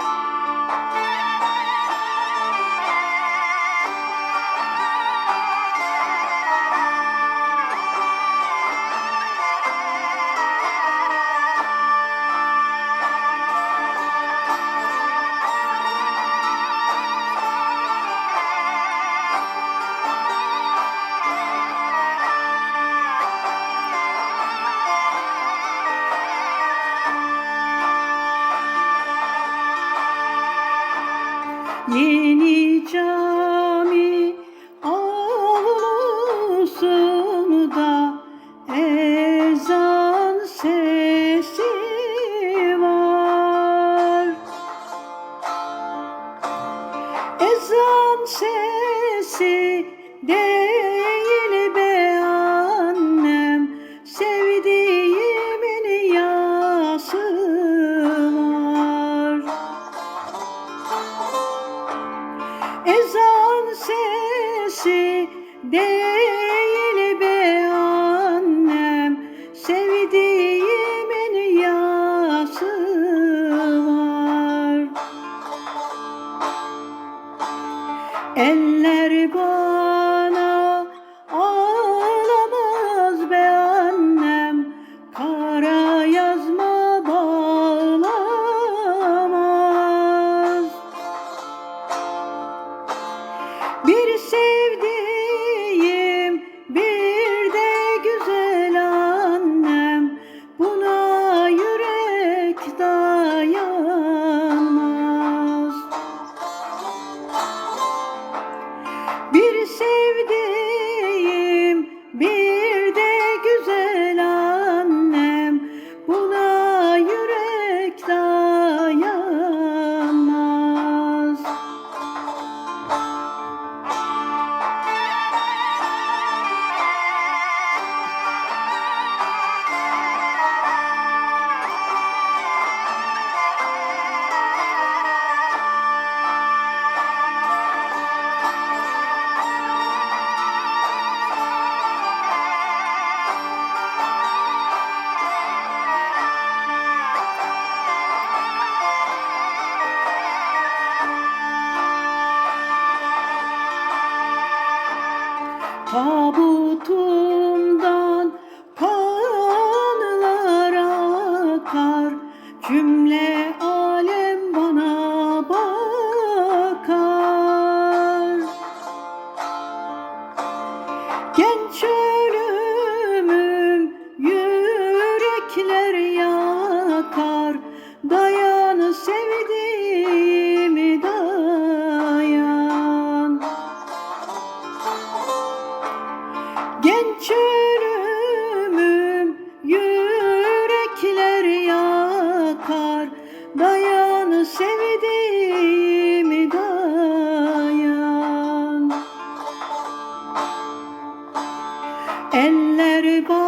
Bye. Yeni cami avlusunda ezan sesi var. Ezan sesi değil Ezan sesi değil be annem. Sevdiğimin yası var. Eller bana Tabutumdan kanlar akar Cümle বারবার